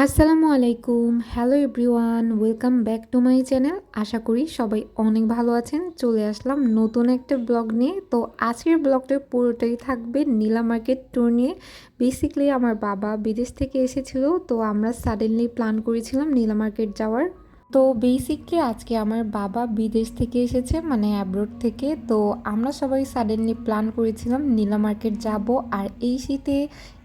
আসসালামু আলাইকুম। Hello everyone welcome back to my channel আশা করি সবাই অনেক ভালো আছেন। চলে আসলাম নতুন একটা ব্লগ নিয়ে। তো আজকের ব্লগটা পুরোটাই থাকবে নীলা মার্কেট ট্যুর নিয়ে। বেসিক্যালি আমার বাবা বিদেশ থেকে এসেছিল, তো আমরা সাডেনলি প্ল্যান করেছিলাম নীলা মার্কেট যাওয়ার। তো বেসিকলি আজকে আমার বাবা বিদেশ থেকে এসেছে মানে অ্যাব্রোড থেকে। তো আমরা সবাই সাডেনলি প্ল্যান করেছিলাম নীলা মার্কেট যাব। আর এই শীতে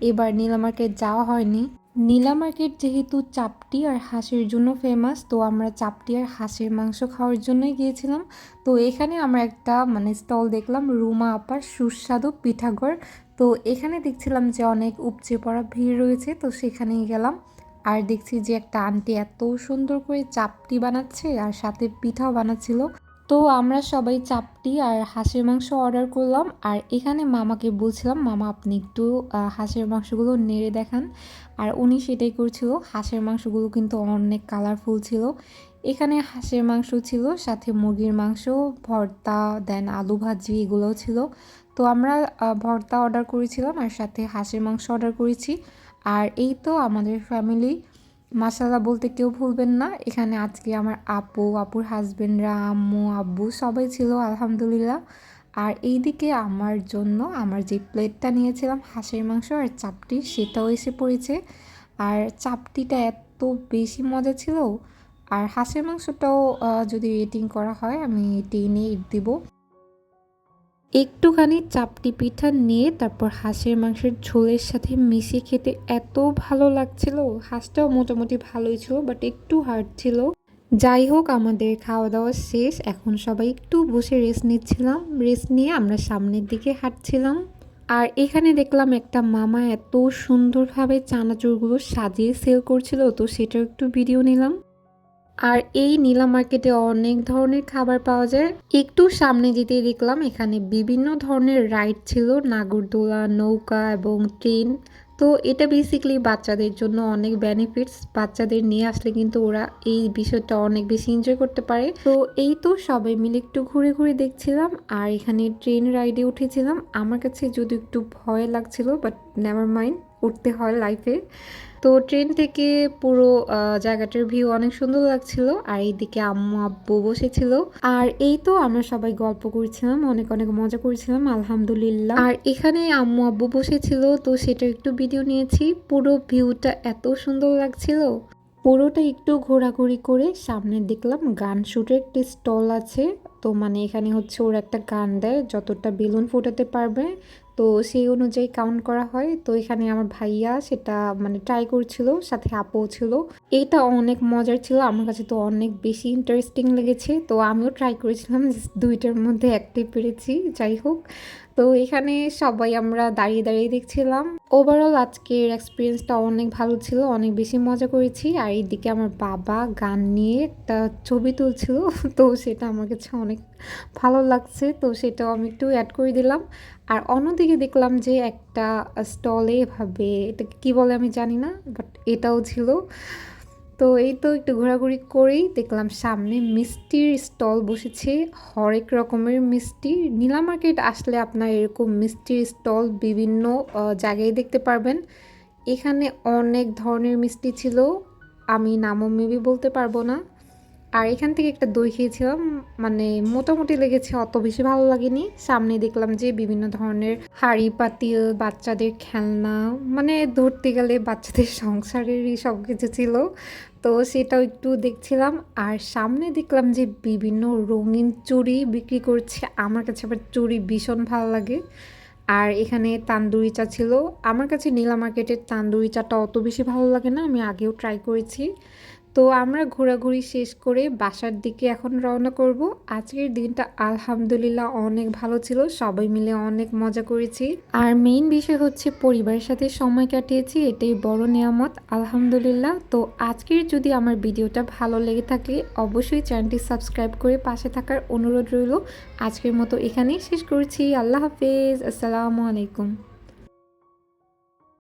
এবার নীলা মার্কেট যাওয়া হয়নি। নীলা মার্কেট যেহেতু চাপটি আর হাঁসের জন্য ফেমাস তো আমরা চাপটি আর হাঁসের মাংস খাওয়ার জন্যই গিয়েছিলাম। তো এখানে আমরা একটা মানে স্টল দেখলাম, রুমা আপার সুস্বাদু পিঠাঘর তো এখানে দেখছিলাম যে অনেক উপচে পড়া ভিড় রয়েছে, তো সেখানেই গেলাম। আর দেখছি যে একটা আন্টি এত সুন্দর করে চাপটি বানাচ্ছে আর সাথে পিঠাও বানাচ্ছিল। তো আমরা সবাই চাপটি আর হাঁসের মাংস অর্ডার করলাম। আর এখানে মামাকে বলছিলাম, মামা, আপনি একটু হাঁসের মাংসগুলো নেড়ে দেখান। আর উনি সেটাই করছিল। হাঁসের মাংসগুলো কিন্তু অনেক কালারফুল ছিল। এখানে হাঁসের মাংস ছিল, সাথে মুরগির মাংস, ভর্তা দেন আলু ভাজি এগুলোও ছিল। তো আমরা ভর্তা অর্ডার করেছিলাম আর সাথে হাঁসের মাংস অর্ডার করেছি। আর এই তো আমাদের ফ্যামিলি মাসালা বলতে কেউ ভুলবেন না। এখানে আজকে আমার আপু, আপুর হাজবেন্ডরা আম্মু আব্বু সবাই ছিল, আলহামদুলিল্লাহ। আর এইদিকে আমার জন্য আমার যে প্লেটটা নিয়েছিলাম, হাঁসের মাংস আর চাপটি, সেটাও এসে পড়েছে। আর চাপটিটা এত বেশি মজা ছিল। আর হাঁসের মাংসটাও যদি রেটিং করা হয়, আমি টেনে দিব। একটুখানি চাপটি পিঠা নিয়ে তারপর হাঁসের মাংসের ঝোলের সাথে মিশিয়ে খেতে এত ভালো লাগছিল। হাঁসটাও মোটামুটি ভালোই ছিল বাট একটু হার্ড ছিল। যাই হোক, আমাদের খাওয়া দাওয়া শেষ। এখন সবাই একটু বসে রেস্ট নিচ্ছিলাম। রেস্ট নিয়ে আমরা সামনের দিকে হাঁটছিলাম। আর এখানে দেখলাম একটা মামা এত সুন্দরভাবে চানাচুরগুলো সাজিয়ে সেল করছিল, তো সেটাও একটু ভিডিও নিলাম। আর এই নীলা মার্কেটে অনেক ধরনের খাবার পাওয়া যায়। একটু সামনে যেতেই দেখলাম এখানে বিভিন্ন ধরনের রাইড ছিল, নাগরদোলা, নৌকা এবং ট্রেন। তো এটা বেসিক্যালি বাচ্চাদের জন্য অনেক বেনিফিটস বাচ্চাদের নিয়ে আসলে কিন্তু ওরা এই বিষয়টা অনেক বেশি এনজয় করতে পারে। তো এই তো সবাই মিলে একটু ঘুরে ঘুরে দেখছিলাম আর এখানে ট্রেন রাইডে উঠেছিলাম। আমার কাছে যদি একটু ভয় লাগছিল বাট নেভার মাইন্ড উঠতে হয় লাইফে তো ট্রেন থেকে পুরো জায়গাটার ভিউ অনেক সুন্দর লাগছিল। আর এইদিকে আম্মু, আব্বু বসেছিল। আর এই তো আমরা সবাই গল্প করছিলাম, অনেক অনেক মজা করছিলাম, আলহামদুলিল্লাহ। আর এখানে আম্মু, আব্বু বসেছিল, তো সেটা একটু ভিডিও নিয়েছি। পুরো ভিউটা এত সুন্দর লাগছিল। পুরোটা একটু ঘোরাঘুরি করে সামনে দেখলাম গান শুটের একটি স্টল আছে। তো মানে এখানে হচ্ছে ওর একটা গান দেয়, যতটা বেলুন ফোটাতে পারবে তো সেই অনুযায়ী কাউন্ট করা হয়। তো এখানে আমার ভাইয়া সেটা মানে ট্রাই করছিল, সাথে আপও ছিল। এটা অনেক মজার ছিল, আমার কাছে তো অনেক বেশি ইন্টারেস্টিং লেগেছে। তো আমিও ট্রাই করেছিলাম দুইটার মধ্যে একটাই পেরেছি, যাই হোক। তো এখানে সবাই আমরা দাঁড়িয়ে দাঁড়িয়ে দেখছিলাম। ওভারঅল আজকের এক্সপিরিয়েন্সটা অনেক ভালো ছিল, অনেক বেশি মজা করেছি। আর এইদিকে আমার বাবা গান নিয়ে একটা ছবি তুলছিল, তো সেটা আমার কাছে অনেক ভালো লাগছে। তো সেটাও আমি একটু অ্যাড করে দিলাম। আর অন্যদিকে দেখলাম যে একটা স্টলে এভাবে এটা কী বলে আমি জানি না বাট এটাও ছিল। তো এই তো একটু ঘোরাঘুরি করেই দেখলাম সামনে মিষ্টির স্টল বসেছে, হরেক রকমের মিষ্টি। নীলা মার্কেট আসলে আপনার এরকম মিষ্টির স্টল বিভিন্ন জায়গায় দেখতে পারবেন। এখানে অনেক ধরনের মিষ্টি ছিল, আমি নামও মেবি বলতে পারব না। আর এখান থেকে একটা দই খেয়েছিলাম মানে মোটামুটি লেগেছে, অত বেশি ভালো লাগেনি। সামনে দেখলাম যে বিভিন্ন ধরনের হাড়ি পাতিল, বাচ্চাদের খেলনা মানে ধরতে গেলে বাচ্চাদের সংসারেরই সব কিছু ছিল। তো সেটাও একটু দেখছিলাম, আর সামনে দেখলাম যে বিভিন্ন রঙিন চুড়ি বিক্রি করছে। আমার কাছে আবার চুড়ি ভীষণ ভালো লাগে। আর এখানে তান্দুরি চা ছিল। আমার কাছে নীলা মার্কেটের তান্দুরি চাটা অত বেশি ভালো লাগে না, আমি আগেও ট্রাই করেছি। তো আমরা ঘোরাঘুরি শেষ করে বাসার দিকে এখন রওনা করব। আজকের দিনটা আলহামদুলিল্লাহ অনেক ভালো ছিল, সবাই মিলে অনেক মজা করেছি। আর মেইন বিষয় হচ্ছে পরিবারের সাথে সময় কাটিয়েছি, এটাই বড় নিয়ামত, আলহামদুলিল্লাহ। তো আজকের যদি আমার ভিডিওটা ভালো লেগে থাকে, অবশ্যই চ্যানেলটি সাবস্ক্রাইব করে পাশে থাকার অনুরোধ রইল। আজকের মতো এখানেই শেষ করছি, আল্লাহ হাফেজ, আসসালামু আলাইকুম।